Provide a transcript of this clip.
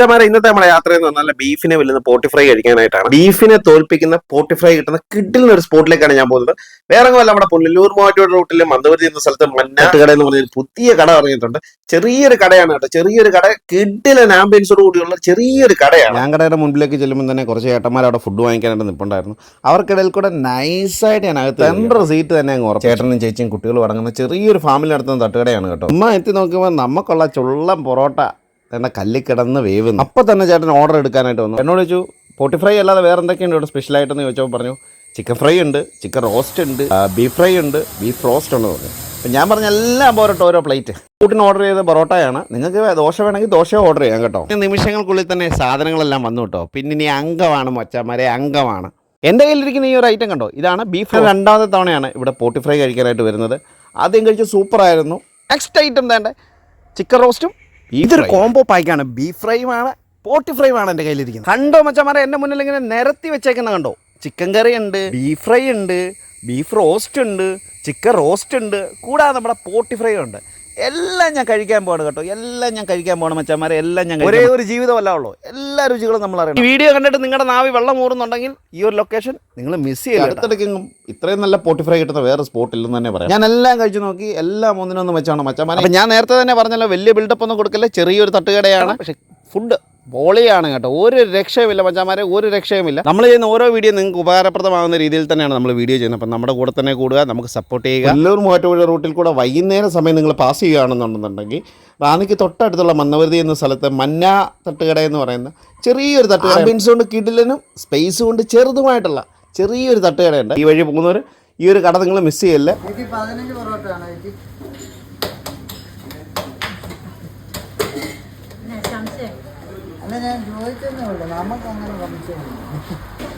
മച്ചമാരെ ഇന്നത്തെ നമ്മുടെ യാത്ര എന്ന് പറഞ്ഞാൽ ബീഫിനെ വെല്ലുന്ന പോട്ടി ഫ്രൈ കഴിക്കാനായിട്ടാണ്. ബീഫിനെ തോൽപ്പിക്കുന്ന പോട്ടി ഫ്രൈ കിട്ടുന്ന കിഡിലിന് ഒരു സ്പോട്ടിലേക്കാണ് ഞാൻ പോകുന്നത്. വേറെ ഒന്നുമല്ല നമ്മുടെ പുനലൂർ മൂവാറ്റൂർ റൂട്ടിലെ മന്ദവരി എന്ന സ്ഥലത്ത് മന്നാട്ടുകട എന്ന് പറഞ്ഞ ഒരു പുതിയ കട ഇറങ്ങിയിട്ടുണ്ട്. ചെറിയൊരു കടയാണ് കേട്ടോ. ചെറിയൊരു കട കിഡിലൻ ആംബിയൻസോട് കൂടിയുള്ള ചെറിയൊരു കടയാണ്. ഞാൻ കടയുടെ മുൻപിലേക്ക് ചെല്ലുമ്പോൾ തന്നെ കുറച്ച് ചേട്ടന്മാർ അവിടെ ഫുഡ് വാങ്ങിക്കാനായിട്ട് നിൽപ്പുണ്ടായിരുന്നു അവർക്കിടയിൽ കൂടെ നൈസായിട്ട് ഞാൻ അകത്ത് സെൻട്രൽ സീറ്റ് തന്നെ അങ്ങ് ഉറപ്പ് ചേട്ടനും ചേച്ചിയും കുട്ടികളും അടങ്ങുന്ന ചെറിയൊരു ഫാമിലി നടത്തുന്ന തട്ടുകടയാണ് കേട്ടോ. ഉമ്മ എത്തി നോക്കുമ്പോൾ നമുക്കുള്ള ചുള്ളം പൊറോട്ട എന്ന കല്ലിൽ കിടന്ന് വേവുന്നു. അപ്പം തന്നെ ചേട്ടൻ ഓർഡർ എടുക്കാനായിട്ട് വന്നു. എന്നോട് ചോദിച്ചു പോട്ടി ഫ്രൈ അല്ലാതെ വേറെ എന്തൊക്കെയുണ്ട് ഇവിടെ സ്പെഷ്യലായിട്ടെന്ന് ചോദിച്ചപ്പോൾ പറഞ്ഞു ചിക്കൻ ഫ്രൈ ഉണ്ട് ചിക്കൻ റോസ്റ്റ് ഉണ്ട് ബീഫ് ഫ്രൈ ഉണ്ട് ബീഫ് റോസ്റ്റ് ഉണ്ട് പറഞ്ഞു. അപ്പം ഞാൻ പറഞ്ഞ എല്ലാം പോരട്ടെ ഓരോ പ്ലേറ്റ് കൂട്ടിന് ഓർഡർ ചെയ്ത പൊറോട്ടയാണ്. നിങ്ങൾക്ക് ദോശ വേണമെങ്കിൽ ദോശ ഓർഡർ ചെയ്യാം കേട്ടോ. നിമിഷങ്ങൾക്കുള്ളിൽ തന്നെ സാധനങ്ങളെല്ലാം വന്നു കേട്ടോ. പിന്നെ ഇനി അംഗമാണ് മച്ചന്മാരെ അംഗമാണ്. എന്റെ കയ്യിലിരിക്കുന്ന ഈ ഒരു ഐറ്റം കണ്ടോ? ഇതാണ് ബീഫ് രണ്ടാമത്തെ തവണയാണ് ഇവിടെ പോട്ടി ഫ്രൈ കഴിക്കാനായിട്ട് വരുന്നത്. ആദ്യം കഴിച്ച് സൂപ്പറായിരുന്നു നെക്സ്റ്റ് ഐറ്റം തേണ്ടേ ചിക്കൻ റോസ്റ്റും ഇതൊരു കോംബോ പായ്ക്കാണ് ബീഫ് ഫ്രൈമാണ് പോട്ടി ഫ്രൈമാണ് എന്റെ കയ്യിലിരിക്കുന്നത്. കണ്ടോ മച്ചന്മാരെ എന്റെ മുന്നിൽ ഇങ്ങനെ നിരത്തി വെച്ചേക്കുന്ന കണ്ടോ? ചിക്കൻ കറി ഉണ്ട് ബീഫ് ഫ്രൈ ഉണ്ട് ബീഫ് റോസ്റ്റ് ഉണ്ട് ചിക്കൻ റോസ്റ്റ് ഉണ്ട്. കൂടാതെ നമ്മുടെ പോട്ടി ഫ്രൈ ഉണ്ട്. എല്ലാം ഞാൻ കഴിക്കാൻ പോകണം കേട്ടോ. എല്ലാം ഞാൻ കഴിക്കാൻ പോകണം മച്ചന്മാരെ. എല്ലാം ഞാൻ ഒരേ ഒരു ജീവിതമല്ല ഉള്ളൂ. എല്ലാ രുചികളും നമ്മൾ അറിയണം. ഈ വീഡിയോ കണ്ടിട്ട് നിങ്ങളുടെ നാവി വെള്ളം മൂറുന്നുണ്ടെങ്കിൽ ഈ ഒരു ലൊക്കേഷൻ നിങ്ങൾ മിസ് ചെയ്യും അടുത്തിടയ്ക്കെങ്കിലും ഇത്രയും നല്ല പോട്ടിഫ്രൈ കിട്ടുന്ന വേറെ സ്പോട്ട് ഇല്ലെന്ന് തന്നെ പറയാം. ഞാൻ എല്ലാം കഴിച്ചു നോക്കി എല്ലാം ഒന്നിനൊന്നും വെച്ചാണ് മച്ചന്മാരെ. അപ്പം ഞാൻ നേരത്തെ തന്നെ പറഞ്ഞല്ലോ വലിയ ബിൽഡപ്പ് ഒന്നും കൊടുക്കല്ലേ ചെറിയൊരു തട്ടുകടയാണ്. പക്ഷേ ഫുഡ് പൊളിയാണ് കേട്ടോ. ഒരു രക്ഷയുമില്ല മച്ചാമാരെ ഒരു രക്ഷയുമില്ല. നമ്മൾ ചെയ്യുന്ന ഓരോ വീഡിയോ നിങ്ങൾക്ക് ഉപകാരപ്രദമാകുന്ന രീതിയിൽ തന്നെയാണ് നമ്മൾ വീഡിയോ ചെയ്യുന്നത്. അപ്പം നമ്മുടെ കൂടെ തന്നെ കൂടുക നമുക്ക് സപ്പോർട്ട് ചെയ്യുക. എല്ലാവരും മൂവാറ്റുപുഴ റൂട്ടിൽ കൂടെ വൈകുന്നേരം സമയം നിങ്ങൾ പാസ് ചെയ്യുകയാണെന്നുണ്ടെന്നുണ്ടെങ്കിൽ റാന്നിക്ക് തൊട്ടടുത്തുള്ള മന്നവരുതി എന്ന സ്ഥലത്ത് മന്ന തട്ടുകട എന്ന് പറയുന്ന ചെറിയൊരു തട്ടുകട ആംബിയൻസ് കൊണ്ട് കിടിലനും സ്പേസ് കൊണ്ട് ചെറുതുമായിട്ടുള്ള ചെറിയൊരു തട്ടുകടയുണ്ട്. ഈ വഴി പോകുന്നവർ ഈ ഒരു കട നിങ്ങൾ മിസ് ചെയ്യല്ലേ? അല്ല ഞാൻ ചോദിക്കുന്നേ ഉള്ളൂ. നമുക്ക് അങ്ങനെ സംശയമില്ല.